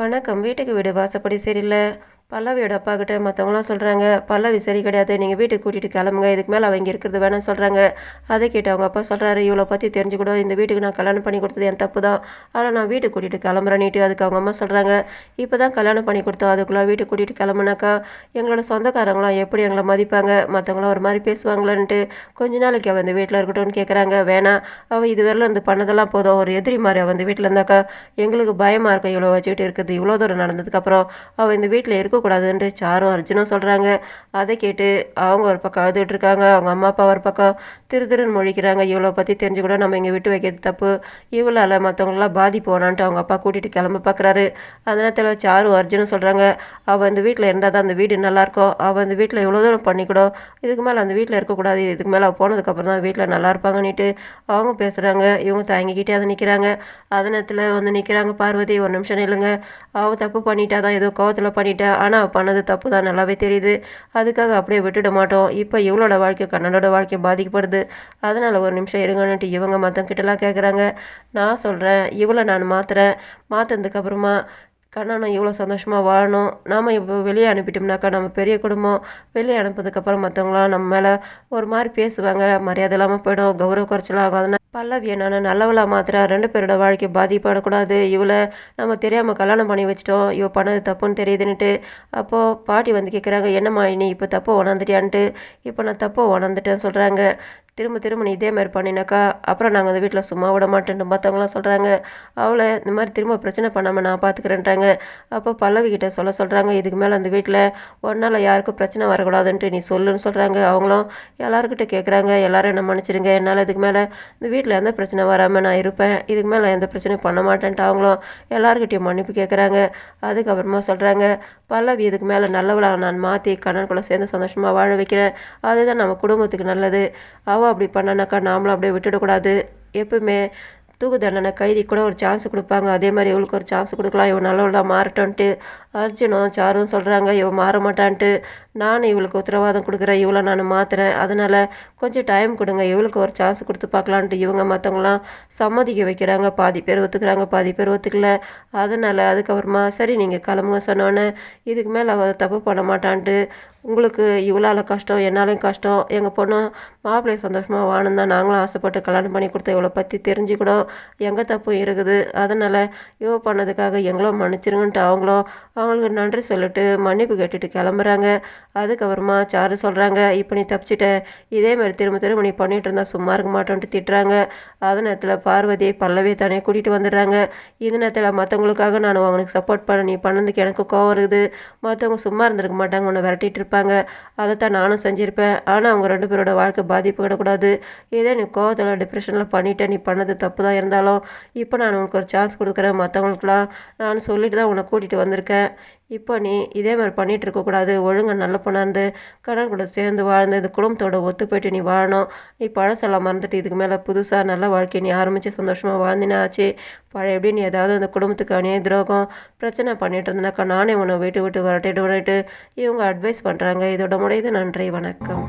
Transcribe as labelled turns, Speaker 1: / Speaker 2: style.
Speaker 1: வணக்கம். வீட்டுக்கு வீடு வாசப்படி சரியில்லை. பல்லவியோட அப்பா கிட்ட மற்றவங்களாம் சொல்கிறாங்க பல்லவி சரி கிடையாது நீங்கள் வீட்டுக்கு கூட்டிகிட்டு கிளம்புங்க இதுக்கு மேலே அவங்க இருக்கிறது வேணாம்னு சொல்கிறாங்க அதை கேட்டு அவங்க அப்பா சொல்கிறாரு இவ்வளோ பற்றி தெரிஞ்சு கூட இந்த வீட்டுக்கு நான் கல்யாணம் பண்ணி கொடுத்தது என் தப்பு தான். ஆனால் நான் வீட்டுக்கு கூட்டிகிட்டு கிளம்புறேன்னுட்டு அதுக்கு அவங்க அம்மா சொல்கிறாங்க இப்போ தான் கல்யாணம் பண்ணி கொடுத்தோம் அதுக்குள்ளே வீட்டுக்கு கூட்டிகிட்டு கிளம்புனாக்கா எங்களோட சொந்தக்காரங்களாம் எப்படி எங்களை மதிப்பாங்க? மற்றவங்களாம் ஒரு மாதிரி பேசுவாங்களான்ட்டு கொஞ்ச நாளைக்கு அவள் இந்த வீட்டில் இருக்கட்டும்னு கேட்குறாங்க வேணாம் அவள் இதுவரையில் இந்த பண்ணதெல்லாம் போதும். ஒரு எதிரி மாதிரி அவள் இந்த வீட்டில் இருந்தாக்கா எங்களுக்கு பயமாக இருக்கும். இவ்வளோ வச்சுக்கிட்டு இருக்குது இவ்வளோ தூரம் நடந்ததுக்கப்புறம் அவள் இந்த வீட்டில் இருக்க இருக்கக்கூடாதுன்ட்டு சாரும் அர்ஜுனும் சொல்கிறாங்க அதை கேட்டு அவங்க ஒரு பக்கம் அழுதுகிட்டு இருக்காங்க. அவங்க அம்மா அப்பா ஒரு பக்கம் திரு திருன்னு மொழிக்கிறாங்க. இவ்வளோ பற்றி தெரிஞ்சு கூட நம்ம இங்கே விட்டு வைக்கிறது தப்பு. இவ்வளோல மற்றவங்களாம் பாதிப்பு வேணான்ட்டு அவங்க அப்பா கூட்டிகிட்டு கிளம்ப பார்க்குறாரு அதனால் நேரத்தில் சாரும் அர்ஜுனும் சொல்கிறாங்க அவள் அந்த வீட்டில் இருந்தால் தான் அந்த வீடு நல்லாயிருக்கும். அவள் அந்த வீட்டில் இவ்வளோ தூரம் பண்ணிக்கூடும் இதுக்கு மேலே அந்த வீட்டில் இருக்கக்கூடாது. இதுக்கு மேலே போனதுக்கப்புறம் தான் வீட்டில் நல்லா இருப்பாங்கன்னுட்டு அவங்க பேசுகிறாங்க இவங்க தயங்கிக்கிட்டே அதை நிற்கிறாங்க அந்த நேரத்தில் வந்து நிற்கிறாங்க பார்வதி. ஒரு நிமிஷம் இல்லைங்க அவள் தப்பு பண்ணிட்டா தான் ஏதோ கோவத்தில் பண்ணிட்டா. ஆனால் பண்ணது தப்பு தான் நல்லாவே தெரியுது. அதுக்காக அப்படியே விட்டுட மாட்டோம். இப்போ இவளோட வாழ்க்கை கண்ணனோட வாழ்க்கை பாதிக்கப்படுது. அதனால் ஒரு நிமிஷம் இருங்கன்னுட்டு இவங்க மற்றவங்கிட்டலாம் கேட்குறாங்க நான் சொல்கிறேன் இவளை நான் மாற்றுறேன் மாற்றினதுக்கப்புறமா கண்ணனும் இவ்வளோ சந்தோஷமாக வாழணும்? நாம் இப்போ வெளியே அனுப்பிட்டோம்னாக்கா நம்ம பெரிய குடும்பம் வெளியே அனுப்புனதுக்கப்புறம் மற்றவங்களாம் நம்ம மேலே ஒரு மாதிரி பேசுவாங்க. மரியாதை இல்லாமல் போயிடும் கௌரவ குறைச்சலாம் ஆகாதுன்னா அதனால் பல்லவி நான் நல்லவளாக மாத்திரா ரெண்டு பேரோட வாழ்க்கை பாதிப்படக்கூடாது. இவளை நம்ம தெரியாமல் கல்யாணம் பண்ணி வச்சிட்டோம். இவள் பண்ணது தப்புன்னு தெரியுதுன்னுட்டு அப்போது பாட்டி வந்து கேட்குறாங்க என்னம்மா நீ இப்போ தப்பை உணர்ந்துட்டியான்ட்டு? இப்போ நான் தப்பை உணர்ந்துட்டேன்னு சொல்கிறாங்க திரும்ப திரும்ப நீ இதே மாதிரி பண்ணினாக்கா அப்புறம் நாங்கள் அந்த வீட்டில் சும்மா விட மாட்டேன்னு மற்றவங்களாம் சொல்கிறாங்க அவளை இந்த மாதிரி திரும்ப பிரச்சனை பண்ணாமல் நான் பார்த்துக்கிறேன்றாங்க அப்போ பல்லவிக்கிட்ட சொல்ல சொல்கிறாங்க இதுக்கு மேலே அந்த வீட்டில் ஒன்றால் யாருக்கும் பிரச்சனை வரக்கூடாதுன்ட்டு நீ சொல்லுன்னு சொல்கிறாங்க அவங்களும் எல்லாருக்கிட்ட கேட்குறாங்க எல்லோரும் என்ன மன்னிச்சிடுங்க என்னால் இதுக்கு மேலே இந்த வீட்டில் எந்த பிரச்சனை வராமல் நான் இருப்பேன். இதுக்கு மேலே எந்த பிரச்சனையும் பண்ண மாட்டேன்ட்டு அவங்களும் எல்லாருக்கிட்டையும் மன்னிப்பு கேட்குறாங்க அதுக்கப்புறமா சொல்கிறாங்க பல்லவி இதுக்கு மேலே நல்லவளாக நான் மாற்றி கண்ணனுக்குள்ளே சேர்ந்து சந்தோஷமாக வாழ வைக்கிறேன். அதுதான் நம்ம குடும்பத்துக்கு நல்லது. அவள் அப்படி பண்ணனாக்கா நாமளும் அப்படியே விட்டுடக்கூடாது. எப்பவுமே தூக்கு தண்டனை கைதி கூட ஒரு சான்ஸ் கொடுப்பாங்க. அதே மாதிரி இவளுக்கு ஒரு சான்ஸ் கொடுக்கலாம். இவன் நல்லவளா மாறட்டோன்ட்டு அர்ஜுனும் சாரும் சொல்கிறாங்க இவன் மாற மாட்டான்ட்டு நானும் இவளுக்கு உத்தரவாதம் கொடுக்குறேன். இவளை நான் மாற்றுறேன் அதனால் கொஞ்சம் டைம் கொடுங்க. இவளுக்கு ஒரு சான்ஸ் கொடுத்து பார்க்கலான்ட்டு இவங்க மற்றவங்களாம் சம்மதிக்க வைக்கிறாங்க. பாதி பேர் ஒத்துக்கிறாங்க பாதி பேர் ஒத்துக்கல. அதனால் அதுக்கப்புறமா சரி நீங்கள் கிளம்புங்க சொன்னோன்னே இதுக்கு மேலே அவள் தப்பு பண்ண மாட்டான்ட்டு உங்களுக்கு இவ்வளோ கஷ்டம் என்னாலையும் கஷ்டம். எங்கள் பொண்ணு மாப்பிள்ளையை சந்தோஷமாக வாணும் தான் நாங்களும் ஆசைப்பட்டு கல்யாணம் பண்ணி கொடுத்த இவ்வளோ பற்றி தெரிஞ்சு கூட எங்கள் தப்பும் இருக்குது. அதனால் இவ பண்ணதுக்காக எங்களும் மன்னிச்சிருங்கன்ட்டு அவங்களும் அவங்களுக்கு நன்றி சொல்லிட்டு மன்னிப்பு கேட்டுட்டு கிளம்புறாங்க. அதுக்கப்புறமா சாரு சொல்கிறாங்க இப்போ நீ தப்பிச்சிட்ட. இதே மாதிரி திரும்ப திரும்ப நீ பண்ணிகிட்டு இருந்தால் சும்மா இருக்க மாட்டோன்ட்டு திட்டுறாங்க. அதே நேரத்தில் பார்வதியை பல்லவியை தானே கூட்டிகிட்டு வந்துடுறாங்க. இது நேரத்தில் மற்றவங்களுக்காக நான் அவங்களுக்கு சப்போர்ட் பண்ண நீ பண்ணதுக்கு எனக்கு கோவம் இருக்குது. மற்றவங்க சும்மா இருந்திருக்க மாட்டாங்க உன்னை விரட்டிட்டு இருப்பாங்க அதைத்தான் நானும் செஞ்சுருப்பேன். ஆனால் அவங்க ரெண்டு பேரோட வாழ்க்கை பாதிப்பு கிடக்கூடாது இதே நீ கோவத்தில் டிப்ரெஷனில் பண்ணிவிட்டேன் நீ பண்ணது தப்பு தான் இருந்தாலும் இப்போ நான் உனக்கு ஒரு சான்ஸ் கொடுக்குறேன் மற்றவங்களுக்குலாம் நான் சொல்லிட்டு தான் உன்னை கூட்டிகிட்டு வந்திருக்கேன். இப்போ நீ இதே மாதிரி பண்ணிகிட்டு இருக்கக்கூடாது ஒழுங்காக நல்ல பொண்ணாந்து கடன் கூட சேர்ந்து வாழ்ந்து இந்த குடும்பத்தோட ஒத்து போயிட்டு நீ வாழணும். நீ பழசெல்லாம் மறந்துட்டு இதுக்கு மேலே புதுசாக நல்ல வாழ்க்கையை நீ ஆரம்பித்து சந்தோஷமாக வாழ்ந்தினா ஆச்சு பழைய எப்படி நீ ஏதாவது அந்த குடும்பத்துக்கு அநிய துரோகம் பிரச்சனை பண்ணிட்டு இருந்தனாக்கா நானே உன்னை வீட்டு விட்டு வரட்டு விட்டுட்டு இவங்க அட்வைஸ் பண்ணுறாங்க இதோட முடியுது நன்றி வணக்கம்.